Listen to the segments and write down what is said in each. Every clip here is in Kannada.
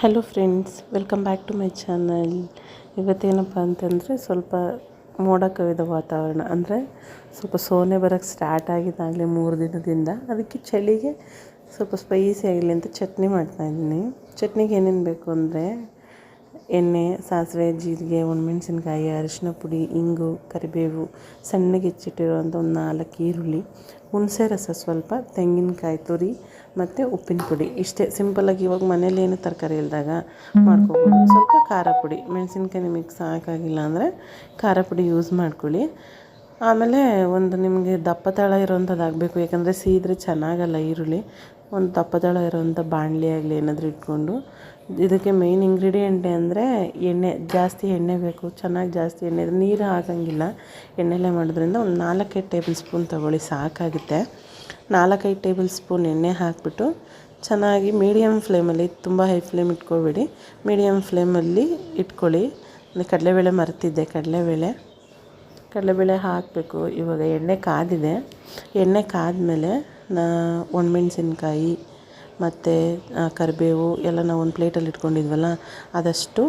Hello friends welcome back to my channel ಇವತ್ತೇನಪ್ಪ ಅಂತಂದರೆ ಸ್ವಲ್ಪ ಮೋಡ ಕವಿದ ವಾತಾವರಣ, ಅಂದರೆ ಸ್ವಲ್ಪ ಸೋನೆ ಬರೋಕ್ಕೆ ಸ್ಟಾರ್ಟ್ ಆಗಿದ್ದಾಗಲೇ ಮೂರು ದಿನದಿಂದ. ಅದಕ್ಕೆ ಚಳಿಗೆ ಸ್ವಲ್ಪ ಸ್ಪೈಸಿ ಆಗಲಿ ಅಂತ ಚಟ್ನಿ ಮಾಡ್ತಾಯಿದ್ದೀನಿ ಚಟ್ನಿಗೆ ಏನೇನು ಬೇಕು ಅಂದರೆ ಎಣ್ಣೆ, ಸಾಸಿವೆ, ಜೀರಿಗೆ, ಒಣಮೆಣ್ಸಿನ್ಕಾಯಿ, ಅರಿಶಿನ ಪುಡಿ, ಇಂಗು, ಕರಿಬೇವು, ಸಣ್ಣಗೆ ಹೆಚ್ಚಿಟ್ಟಿರುವಂಥ ಒಂದು ನಾಲ್ಕು ಈರುಳ್ಳಿ, ಹುಣಸೆ ರಸ ಸ್ವಲ್ಪ, ತೆಂಗಿನಕಾಯಿ ತುರಿ ಮತ್ತು ಉಪ್ಪಿನ ಪುಡಿ. ಇಷ್ಟೇ ಸಿಂಪಲ್ಲಾಗಿ ಇವಾಗ ಮನೇಲಿ ಏನು ತರಕಾರಿ ಇಲ್ಲದಾಗ ಮಾಡ್ಕೊಬೋದು. ಸ್ವಲ್ಪ ಖಾರ ಪುಡಿ ಮೆಣಸಿನ್ಕಾಯಿ ನಿಮಗೆ ಸಾಕಾಗಿಲ್ಲ ಅಂದರೆ ಖಾರ ಪುಡಿ ಯೂಸ್ ಮಾಡ್ಕೊಳ್ಳಿ. ಆಮೇಲೆ ಒಂದು ನಿಮಗೆ ದಪ್ಪ ತಳ ಇರೋವಂಥದ್ದು ಆಗಬೇಕು, ಯಾಕಂದರೆ ಸೀದ್ರೆ ಚೆನ್ನಾಗಲ್ಲ ಈರುಳ್ಳಿ. ಒಂದು ದಪ್ಪ ತಳ ಇರೋವಂಥ ಬಾಣಲಿ ಆಗಲಿ ಏನಾದರೂ ಇಟ್ಕೊಂಡು ಇದಕ್ಕೆ ಮೇಯ್ನ್ ಇಂಗ್ರೀಡಿಯೆಂಟ್ ಅಂದರೆ ಎಣ್ಣೆ, ಜಾಸ್ತಿ ಎಣ್ಣೆ ಬೇಕು, ಚೆನ್ನಾಗಿ ಜಾಸ್ತಿ ಎಣ್ಣೆ ನೀರು ಹಾಕೋಂಗಿಲ್ಲ. ಎಣ್ಣೆಲೇ ಮಾಡೋದ್ರಿಂದ ಒಂದು ನಾಲ್ಕೈದು ಟೇಬಲ್ ಸ್ಪೂನ್ ತೊಗೊಳ್ಳಿ, ಸಾಕಾಗುತ್ತೆ. ನಾಲ್ಕೈದು ಟೇಬಲ್ ಸ್ಪೂನ್ ಎಣ್ಣೆ ಹಾಕಿಬಿಟ್ಟು ಚೆನ್ನಾಗಿ ಮೀಡಿಯಮ್ ಫ್ಲೇಮಲ್ಲಿ ತುಂಬ ಹೈ ಫ್ಲೇಮ್ ಇಟ್ಕೋಬೇಡಿ. ಮೀಡಿಯಮ್ ಫ್ಲೇಮಲ್ಲಿ ಇಟ್ಕೊಳ್ಳಿ. ಕಡಲೆಬೇಳೆ ಮರೆತಿದ್ದೆ, ಕಡಲೆಬೇಳೆ. ಕಡಲೆಬೇಳೆ ಹಾಕಬೇಕು. ಇವಾಗ ಎಣ್ಣೆ ಕಾದಿದೆ. ಎಣ್ಣೆ ಕಾದ ಮೇಲೆ ನಾ ಒಣಮೆಣ್ಸಿನ್ಕಾಯಿ ಮತ್ತು ಕರಿಬೇವು ಎಲ್ಲ ನಾವು ಒಂದು ಪ್ಲೇಟಲ್ಲಿ ಇಟ್ಕೊಂಡಿದ್ವಲ್ಲ, ಅದಷ್ಟು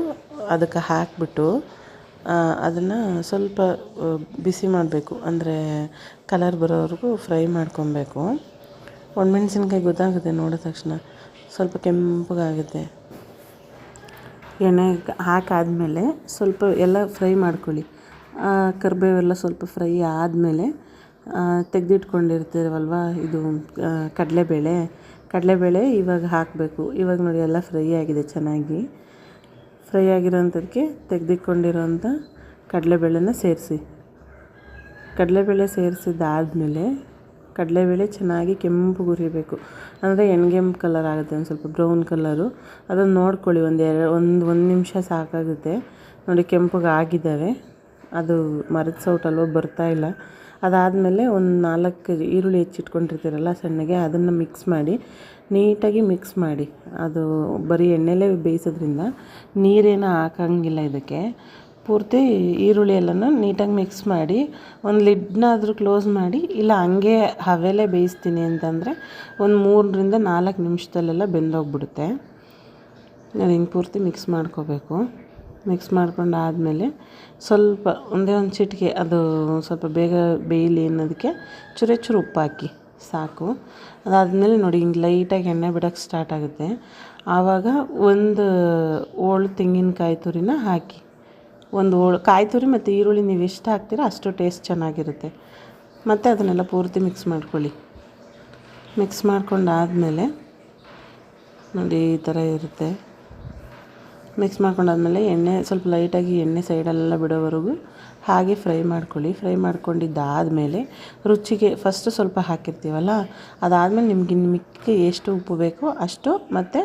ಅದಕ್ಕೆ ಹಾಕಿಬಿಟ್ಟು ಅದನ್ನು ಸ್ವಲ್ಪ ಬಿಸಿ ಮಾಡಬೇಕು. ಅಂದರೆ ಕಲರ್ ಬರೋವರೆಗೂ ಫ್ರೈ ಮಾಡ್ಕೊಬೇಕು. ಒಣಮೆಣ್ಸಿನ್ಕಾಯಿ ಗೊತ್ತಾಗುತ್ತೆ ನೋಡಿದ ತಕ್ಷಣ, ಸ್ವಲ್ಪ ಕೆಂಪಗಾಗುತ್ತೆ. ಎಣ್ಣೆ ಹಾಕಾದಮೇಲೆ ಸ್ವಲ್ಪ ಎಲ್ಲ ಫ್ರೈ ಮಾಡ್ಕೊಳ್ಳಿ. ಕರಿಬೇವೆಲ್ಲ ಸ್ವಲ್ಪ ಫ್ರೈ ಆದಮೇಲೆ ತೆಗೆದಿಟ್ಕೊಂಡಿರ್ತೀವಲ್ವ ಇದು ಕಡಲೆಬೇಳೆ ಕಡಲೆಬೇಳೆ ಇವಾಗ ಹಾಕಬೇಕು. ಇವಾಗ ನೋಡಿ ಎಲ್ಲ ಫ್ರೈ ಆಗಿದೆ ಚೆನ್ನಾಗಿ. ಫ್ರೈ ಆಗಿರೋಂಥದ್ದಕ್ಕೆ ತೆಗೆದಿಟ್ಕೊಂಡಿರೋಂಥ ಕಡಲೆಬೇಳೆನ ಸೇರಿಸಿ. ಕಡಲೆಬೇಳೆ ಸೇರಿಸಿದ್ದಾದಮೇಲೆ ಕಡಲೆಬೇಳೆ ಚೆನ್ನಾಗಿ ಕೆಂಪು ಹುರಿಬೇಕು ಅಂದರೆ ಎಣ್ಗೆಂಪು ಕಲರ್ ಆಗುತ್ತೆ ಒಂದು ಸ್ವಲ್ಪ ಬ್ರೌನ್ ಕಲರು. ಅದನ್ನು ನೋಡ್ಕೊಳ್ಳಿ ಒಂದು ಎರಡು, ಒಂದು ಒಂದು ನಿಮಿಷ ಸಾಕಾಗುತ್ತೆ. ನೋಡಿ ಕೆಂಪಗೆ ಆಗಿದ್ದಾವೆ ಅದು ಮರದ ಸೌಟಲ್ವ ಬರ್ತಾಯಿಲ್ಲ ಅದಾದಮೇಲೆ ಒಂದು ನಾಲ್ಕು ಈರುಳ್ಳಿ ಹೆಚ್ಚಿಟ್ಕೊಂಡಿರ್ತೀರಲ್ಲ ಸಣ್ಣಗೆ, ಅದನ್ನು ಮಿಕ್ಸ್ ಮಾಡಿ, ನೀಟಾಗಿ ಮಿಕ್ಸ್ ಮಾಡಿ. ಅದು ಬರೀ ಎಣ್ಣೆಲೇ ಬೇಯಿಸೋದ್ರಿಂದ ನೀರೇನು ಹಾಕಂಗಿಲ್ಲ ಇದಕ್ಕೆ. ಪೂರ್ತಿ ಈರುಳ್ಳಿ ಎಲ್ಲನೂ ನೀಟಾಗಿ ಮಿಕ್ಸ್ ಮಾಡಿ, ಒಂದು ಲಿಡ್ನಾದರೂ ಕ್ಲೋಸ್ ಮಾಡಿ, ಇಲ್ಲ ಹಂಗೆ ಹವೆಲೇ ಬೇಯಿಸ್ತೀನಿ ಅಂತಂದರೆ ಒಂದು ಮೂರರಿಂದ ನಾಲ್ಕು ನಿಮಿಷದಲ್ಲೆಲ್ಲ ಬೆಂದೋಗ್ಬಿಡುತ್ತೆ. ನಾನು ಹಿಂಗೆ ಪೂರ್ತಿ ಮಿಕ್ಸ್ ಮಾಡ್ಕೋಬೇಕು. ಮಿಕ್ಸ್ ಮಾಡ್ಕೊಂಡು ಆದಮೇಲೆ ಸ್ವಲ್ಪ ಒಂದೇ ಒಂದು ಚಿಟಿಕೆ, ಅದು ಸ್ವಲ್ಪ ಬೇಗ ಬೇಯಲಿ ಅನ್ನೋದಕ್ಕೆ ಚೂರೇ ಚೂರು ಉಪ್ಪು ಹಾಕಿ ಸಾಕು. ಅದಾದಮೇಲೆ ನೋಡಿ, ಹಿಂಗೆ ಲೈಟಾಗಿ ಎಣ್ಣೆ ಬಿಡೋಕ್ಕೆ ಸ್ಟಾರ್ಟ್ ಆಗುತ್ತೆ. ಆವಾಗ ಒಂದು ಓಳು ತೆಂಗಿನಕಾಯಿ ತುರಿನ ಹಾಕಿ, ಒಂದು ಓಳು, ಕಾಯಿ ತುರಿ ಮತ್ತು ಈರುಳ್ಳಿ ನೀವು ಎಷ್ಟು ಹಾಕ್ತೀರೋ ಅಷ್ಟು ಟೇಸ್ಟ್ ಚೆನ್ನಾಗಿರುತ್ತೆ. ಮತ್ತು ಅದನ್ನೆಲ್ಲ ಪೂರ್ತಿ ಮಿಕ್ಸ್ ಮಾಡ್ಕೊಳ್ಳಿ. ಮಿಕ್ಸ್ ಮಾಡ್ಕೊಂಡು ಆದಮೇಲೆ ನೋಡಿ, ಈ ಥರ ಇರುತ್ತೆ. ಮಿಕ್ಸ್ ಮಾಡ್ಕೊಂಡಾದ್ಮೇಲೆ ಎಣ್ಣೆ ಸ್ವಲ್ಪ ಲೈಟಾಗಿ ಎಣ್ಣೆ ಸೈಡೆಲ್ಲ ಬಿಡೋವರೆಗೂ ಹಾಗೆ ಫ್ರೈ ಮಾಡ್ಕೊಳ್ಳಿ. ಫ್ರೈ ಮಾಡ್ಕೊಂಡಿದ್ದಾದಮೇಲೆ ರುಚಿಗೆ ಫಸ್ಟು ಸ್ವಲ್ಪ ಹಾಕಿರ್ತೀವಲ್ಲ, ಅದಾದಮೇಲೆ ನಿಮಗೆ ನಿಮಗೆ ಎಷ್ಟು ಉಪ್ಪು ಬೇಕೋ ಅಷ್ಟು ಮತ್ತು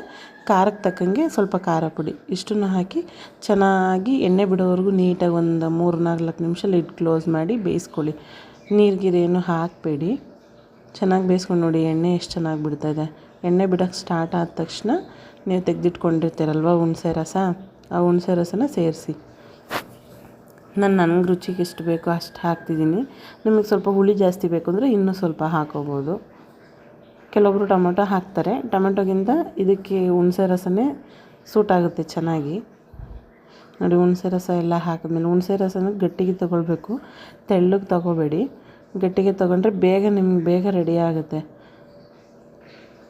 ಖಾರಕ್ಕೆ ತಕ್ಕಂಗೆ ಸ್ವಲ್ಪ ಖಾರ ಪುಡಿ ಇಷ್ಟನ್ನು ಹಾಕಿ ಚೆನ್ನಾಗಿ ಎಣ್ಣೆ ಬಿಡೋವರೆಗೂ ನೀಟಾಗಿ ಒಂದು ಮೂರು ನಾಲ್ಕು ನಿಮಿಷ ಲಿಡ್ ಕ್ಲೋಸ್ ಮಾಡಿ ಬೇಯಿಸ್ಕೊಳ್ಳಿ. ನೀರು ಗೀರು ಹಾಕಬೇಡಿ. ಚೆನ್ನಾಗಿ ಬೇಯಿಸ್ಕೊಂಡು ನೋಡಿ ಎಣ್ಣೆ ಎಷ್ಟು ಚೆನ್ನಾಗಿ ಬಿಡ್ತಾಯಿದೆ ಎಣ್ಣೆ ಬಿಡೋಕ್ಕೆ ಸ್ಟಾರ್ಟ್ ಆದ ತಕ್ಷಣ ನೀವು ತೆಗೆದಿಟ್ಕೊಂಡಿರ್ತೀರಲ್ವ ಹುಣಸೆ ರಸ? ಆ ಹುಣಸೆ ರಸನ ಸೇರಿಸಿ. ನಾನು ನನಗೆ ರುಚಿಗೆ ಎಷ್ಟು ಬೇಕೋ ಅಷ್ಟು ಹಾಕ್ತಿದ್ದೀನಿ ನಿಮಗೆ ಸ್ವಲ್ಪ ಹುಳಿ ಜಾಸ್ತಿ ಬೇಕು ಅಂದರೆ ಇನ್ನೂ ಸ್ವಲ್ಪ ಹಾಕೋಬೋದು. ಕೆಲವೊಬ್ಬರು ಟೊಮೊಟೊ ಹಾಕ್ತಾರೆ. ಟೊಮೆಟೊಗಿಂತ ಇದಕ್ಕೆ ಹುಣಸೆ ರಸನೇ ಸೂಟ್ ಆಗುತ್ತೆ ಚೆನ್ನಾಗಿ. ನೋಡಿ ಹುಣಸೆ ರಸ ಎಲ್ಲ ಹಾಕಿದ್ಮೇಲೆ ಹುಣಸೆ ರಸನ ಗಟ್ಟಿಗೆ ತೊಗೊಳ್ಬೇಕು. ತೆಳ್ಳಗೆ ತೊಗೋಬೇಡಿ. ಗಟ್ಟಿಗೆ ತೊಗೊಂಡ್ರೆ ಬೇಗ ನಿಮ್ಗೆ ಬೇಗ ರೆಡಿ ಆಗುತ್ತೆ.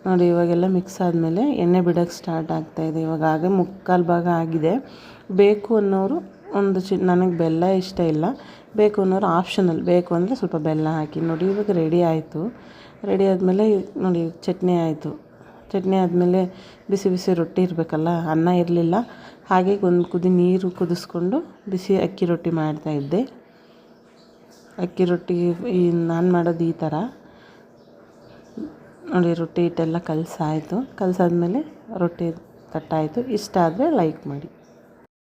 ನೋಡಿ, ಇವಾಗೆಲ್ಲ ಮಿಕ್ಸ್ ಆದಮೇಲೆ ಎಣ್ಣೆ ಬಿಡೋಕ್ಕೆ ಸ್ಟಾರ್ಟ್ ಆಗ್ತಾಯಿದೆ ಇವಾಗ ಆಗ ಮುಕ್ಕಾಲು ಭಾಗ ಆಗಿದೆ. ಬೇಕು ಅನ್ನೋರು ಒಂದು ಚಿ, ನನಗೆ ಬೆಲ್ಲ ಇಷ್ಟ ಇಲ್ಲ. ಬೇಕು ಅನ್ನೋರು ಆಪ್ಷನಲ್ ಬೇಕು ಅಂದರೆ ಸ್ವಲ್ಪ ಬೆಲ್ಲ ಹಾಕಿ. ನೋಡಿ, ಇವಾಗ ರೆಡಿ ಆಯಿತು. ರೆಡಿ ಆದಮೇಲೆ ನೋಡಿ, ಚಟ್ನಿ ಆಯಿತು. ಚಟ್ನಿ ಆದಮೇಲೆ ಬಿಸಿ ಬಿಸಿ ರೊಟ್ಟಿ ಇರಬೇಕಲ್ಲ, ಅನ್ನ ಇರಲಿಲ್ಲ. ಹಾಗೆ ಒಂದು ಕುದಿ ನೀರು ಕುದಿಸ್ಕೊಂಡು ಬಿಸಿ ಅಕ್ಕಿ ರೊಟ್ಟಿ ಮಾಡ್ತಾಯಿದ್ದೆ ಅಕ್ಕಿ ರೊಟ್ಟಿ ಈ ನಾನು ಮಾಡೋದು ಈ ಥರ ನೋಡಿ ರೊಟ್ಟಿ ಹಿಟ್ಟೆಲ್ಲ ಕಲಸಾಯಿತು. ಕಲಸಾದ್ಮೇಲೆ ರೊಟ್ಟಿ ತಟ್ಟಾಯಿತು ಇಷ್ಟ ಆದರೆ ಲೈಕ್ ಮಾಡಿ.